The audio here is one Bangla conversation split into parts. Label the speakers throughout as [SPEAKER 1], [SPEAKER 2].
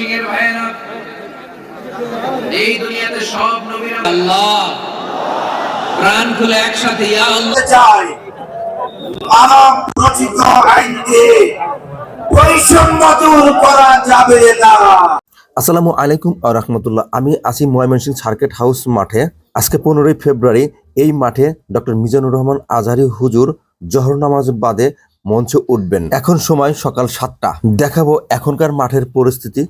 [SPEAKER 1] ভাইয়েরা এই দুনিয়াতে সব নবীরা আল্লাহ। প্রাণ খুলে একসাথে ইয়া আল্লাহ।
[SPEAKER 2] চাই মানব রচিত আইন দিয়ে বৈষম্য দূর করা যাবে না।
[SPEAKER 3] আসসালামু আলাইকুম আ রহমতুল্লাহ। আমি আছি ময়মনসিংহ সার্কেট হাউস মাঠে। আজকে পনেরোই ফেব্রুয়ারি এই মাঠে ডক্টর মিজানুর রহমান আজহারি হুজুর জহর নামাজ বাদে মঞ্চে উঠবেন। এখন সময় সকাল সাতটা। দেখাবো এখনকার মাঠের পরিস্থিতি।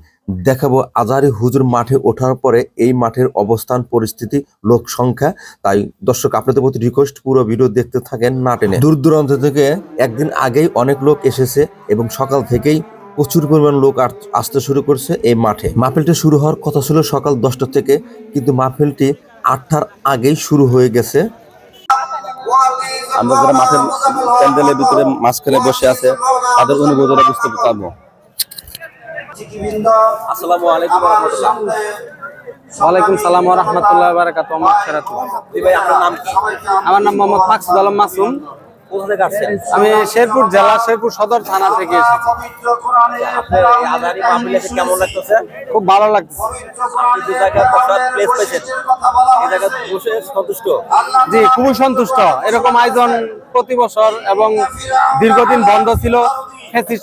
[SPEAKER 3] দেখাবো আজহারি হুজুর মাঠে ওঠার পরে এই মাঠের অবস্থান, পরিস্থিতি, লোক সংখ্যা। তাই দর্শক, আপনাদের প্রতি রিকোয়েস্ট পুরো ভিডিও দেখতে থাকেন না টেনে। দূর দূরান্ত থেকে একদিন আগেই অনেক লোক এসেছে এবং সকাল থেকেই প্রচুর পরিমাণ লোক আসতে শুরু করছে এই মাঠে। মাহফিলটি শুরু হওয়ার কথা ছিল সকাল দশটা থেকে, কিন্তু মাহফিলটি আটটার আগেই শুরু হয়ে গেছে।
[SPEAKER 4] আমরা যারা মাঠের প্যান্ডেলের ভিতরে মাঝখানে বসে আছে তাদের অনুভূতিটা বুঝতে পারব। আসসালামু আলাইকুম
[SPEAKER 5] ওয়ালাইকুম সালাম রহমতুল্লাহ বারাকাত আমার
[SPEAKER 4] নাম কি?
[SPEAKER 5] আমার নাম মোহাম্মদ মাকসুদ আলম মাসুম।
[SPEAKER 4] কোথা থেকে আসছেন?
[SPEAKER 5] আমি শেরপুর জেলা শেরপুর সদর থানা থেকে এসেছি।
[SPEAKER 4] কেমন লাগতেছে?
[SPEAKER 5] খুব ভালো লাগছে
[SPEAKER 4] আপনি যে প্লেস পেয়েছেন এই জায়গায় বসে সন্তুষ্ট?
[SPEAKER 5] জি খুবই সন্তুষ্ট। এরকম আয়োজন প্রতি বছর এবং দীর্ঘদিন বন্ধ ছিল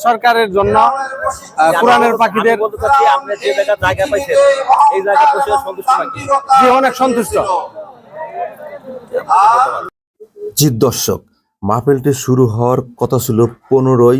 [SPEAKER 5] সরকারের জন্য কোরআনের পাখিদের।
[SPEAKER 4] আপনি যে জায়গা পাইছেন এই বসে সন্তুষ্ট নাকি?
[SPEAKER 5] জি অনেক সন্তুষ্ট।
[SPEAKER 3] জি দর্শক মাহফিলটি শুরু হওয়ার কথা ছিল পনেরোই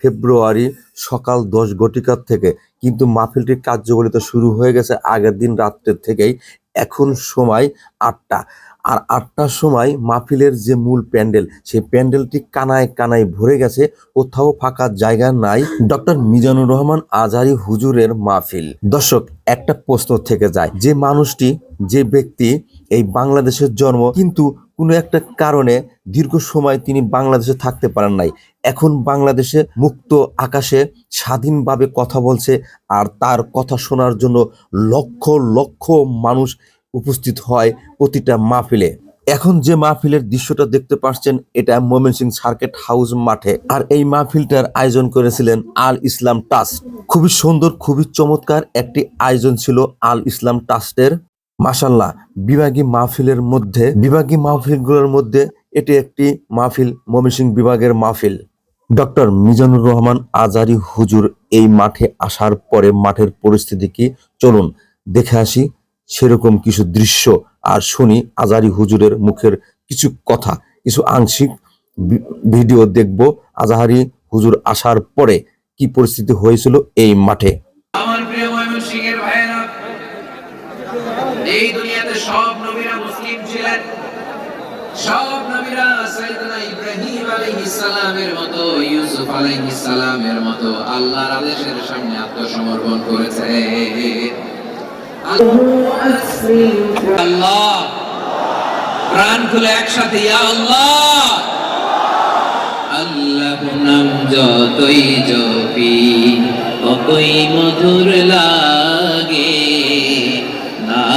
[SPEAKER 3] ফেব্রুয়ারি সকাল দশ ঘটিকার থেকে। কিন্তু মাহফিলটির কার্যবলিতা শুরু হয়ে গেছে আগের দিন রাত্রের থেকেই। এখন সময় আটটা। আর আটটার সময় মাহফিলের যে মূল প্যান্ডেল, সেই প্যান্ডেলটি কানায় কানায় ভরে গেছে। কোথাও ফাঁকা জায়গা নাই। ডক্টর মিজানুর রহমান আজহারি হুজুরের মাহফিল। দর্শক, একটা প্রশ্ন থেকে যায়। যে মানুষটি, যে ব্যক্তি এই বাংলাদেশের জন্ম, কিন্তু কোনো একটা কারণে দীর্ঘ সময় তিনি বাংলাদেশে থাকতে পারেন নাই। এখন বাংলাদেশে মুক্ত আকাশে স্বাধীনভাবে কথা বলছে আর তার কথা শোনার জন্য লক্ষ লক্ষ মানুষ উপস্থিত হয় প্রতিটা মাহফিলে। এখন যে মাহফিলের দৃশ্যটা দেখতে পাচ্ছেন, এটা ময়মনসিংহ সার্কেট হাউস মাঠে। আর এই মাহফিলটার আয়োজন করেছিলেন আল ইসলাম ট্রাস্ট। খুবই সুন্দর, খুবই চমৎকার একটি আয়োজন ছিল আল ইসলাম ট্রাস্টের। মাসাল্লাহ বিভাগী মাহফিলের মধ্যে, বিভাগী মাহফিলগুলোর মধ্যে এটি একটি মাহফিল, ময়মনসিংহ বিভাগের মাহফিল। ডক্টর মিজানুর রহমান আজারি হুজুর এই মাঠে আসার পরে মাঠের পরিস্থিতি কি? চলুন দেখে আসি সেরকম কিছু দৃশ্য আর শুনি আজারি হুজুরের মুখের কিছু কথা, কিছু আংশিক ভিডিও দেখব। আজাহারি হুজুর আসার পরে কি পরিস্থিতি হয়েছিল এই মাঠে
[SPEAKER 1] আমার প্রিয় ময়মনসিংহের ভাইয়েরা এই দুনিয়াতে সব নবীরা মুসলিম ছিলেন। সব নবীরা সাইয়েদনা ইব্রাহিম আলাইহিস সালামের মতো, ইউসুফ আলাইহিস সালামের মতো আল্লাহর আদেশের সামনে আত্মসমর্পণ করেছে। আল্লাহ, প্রাণ খুলে একসাথে, ইয়া আল্লাহ। আল্লাহ নাম যতই জপি ততই মধুর লাগে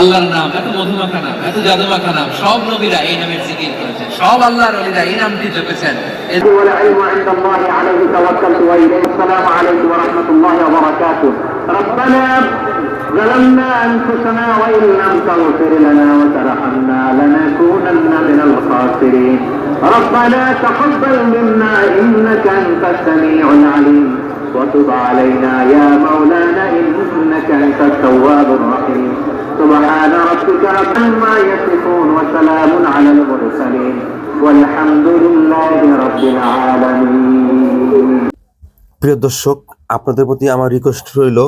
[SPEAKER 1] আল্লাহর নাম এত মধুমাখা নাম এত জাদুমাখা নাম সব নবীরা এই নামের জিকির করেছেন সব আল্লাহর ওলিরা এই নামটি জপেছেন এ
[SPEAKER 6] والعلم عند الله عليه توكلت واليه السلام عليكم ورحمه الله وبركاته ربنا ظلمنا انفسنا وان لم تغفر لنا وترحمنا لنكونن من الخاسرين ربنا تقبل منا انك انت السميع العليم وتب علينا يا مولانا انك انت التواب الرحيم سبحان ربك رب ما يصفون وسلام على المرسلين والحمد لله رب العالمين
[SPEAKER 3] প্রিয় দর্শক আপনাদের প্রতি আমার রিকোয়েস্ট রইল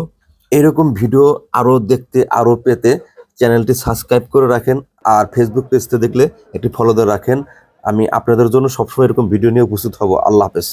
[SPEAKER 3] এরকম ভিডিও আরো দেখতে আরো পেতে চ্যানেলটি সাবস্ক্রাইব করে রাখেন আর ফেসবুক পেজতে দেখলে একটি ফলো দিয়ে রাখেন আমি আপনাদের জন্য সবসময় এরকম ভিডিও নিয়ে উপস্থিত হব আল্লাহ হাফেজ